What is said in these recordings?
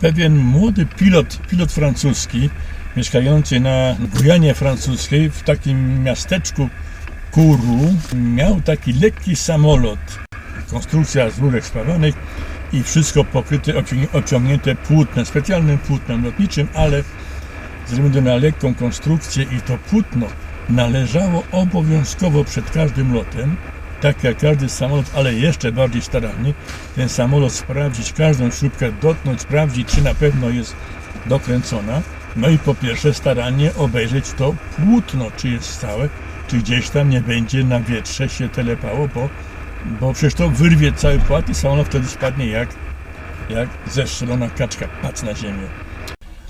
pewien młody pilot, pilot francuski, mieszkający na Gujanie francuskiej w takim miasteczku Kourou, miał taki lekki samolot, konstrukcja z rurek spawanych i wszystko pokryte, obciągnięte płótnem, specjalnym płótnem lotniczym, ale względu na lekką konstrukcję i to płótno należało obowiązkowo przed każdym lotem, tak jak każdy samolot, ale jeszcze bardziej starannie, ten samolot sprawdzić, każdą śrubkę dotknąć, sprawdzić, czy na pewno jest dokręcona. No i po pierwsze starannie obejrzeć to płótno, czy jest stałe, czy gdzieś tam nie będzie na wietrze się telepało, bo, bo przecież to wyrwie cały płat i samolot wtedy spadnie jak, jak zestrzelona kaczka, patrz na ziemię.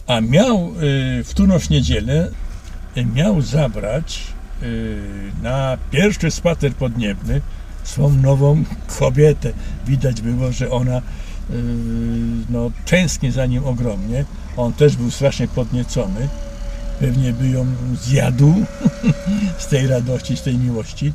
A miał y, w którąś niedzielę y, miał zabrać na pierwszy spacer podniebny swą nową kobietę. Widać było, że ona y, no, tęskni za nim ogromnie. On też był strasznie podniecony. Pewnie by ją zjadł z tej radości, z tej miłości.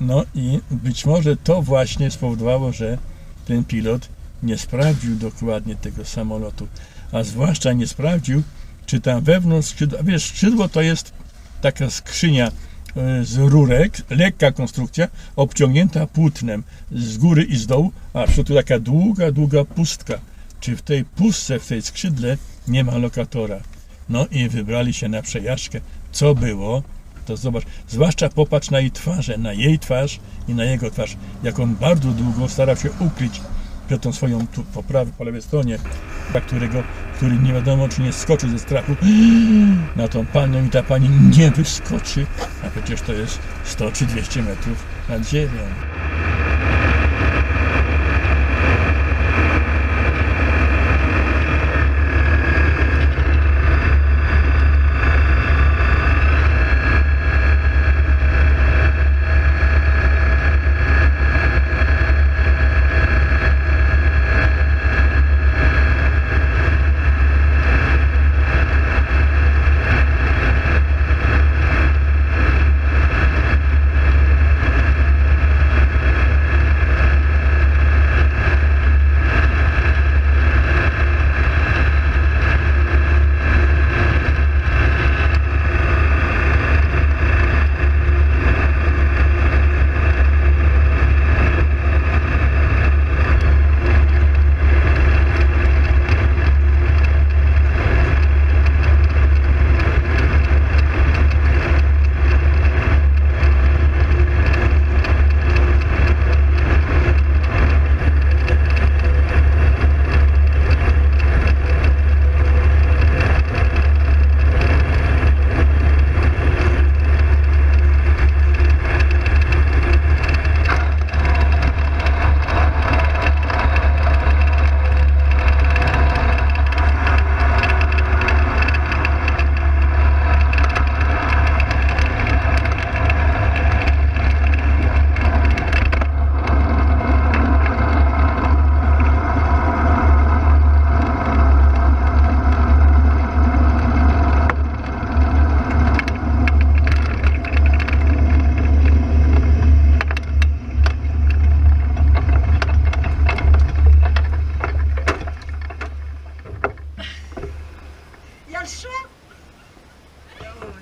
No i być może to właśnie spowodowało, że ten pilot nie sprawdził dokładnie tego samolotu, a zwłaszcza nie sprawdził, czy tam wewnątrz skrzydła, wiesz, skrzydło to jest taka skrzynia e, z rurek, lekka konstrukcja, obciągnięta płótnem z góry i z dołu, a w środku taka długa, długa pustka. Czy w tej pustce, w tej skrzydle nie ma lokatora? No i wybrali się na przejażdżkę. Co było? To zobacz, zwłaszcza popatrz na jej twarze, na jej twarz i na jego twarz, jak on bardzo długo starał się ukryć przed tą swoją tu po prawej, po lewej stronie, którego, który nie wiadomo czy nie skoczy ze strachu na tą panią i ta pani nie wyskoczy, a przecież to jest 100 czy 200 metrów nad ziemią.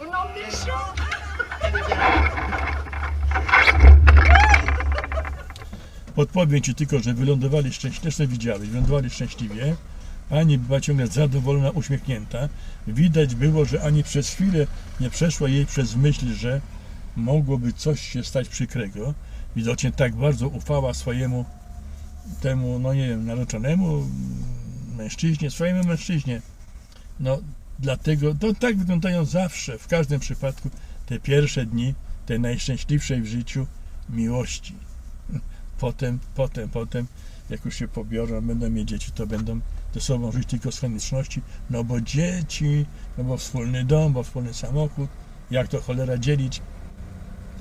Emmené le chat Podpowiem Ci tylko, że wylądowali szczęśliwie, zresztą widziałeś, wylądowali szczęśliwie. Pani była ciągle zadowolona, uśmiechnięta. Widać było, że ani przez chwilę nie przeszło jej przez myśl, że mogłoby coś się stać przykrego. Widocznie tak bardzo ufała swojemu temu, no nie wiem, narzeczonemu mężczyźnie, swojemu mężczyźnie. No dlatego, to tak wyglądają zawsze, w każdym przypadku, te pierwsze dni, te najszczęśliwszej w życiu miłości potem, potem, potem, jak już się pobiorą, będą mieć dzieci, to będą ze sobą żyć tylko z konieczności, no bo dzieci, no bo wspólny dom, bo wspólny samochód, jak to cholera dzielić,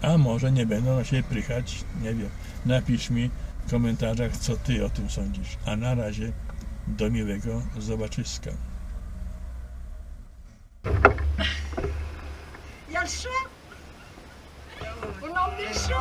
a może nie będą na siebie prychać, nie wiem. Napisz mi w komentarzach, co ty o tym sądzisz. A na razie do miłego zobaczyska. bicho! O nome bicho!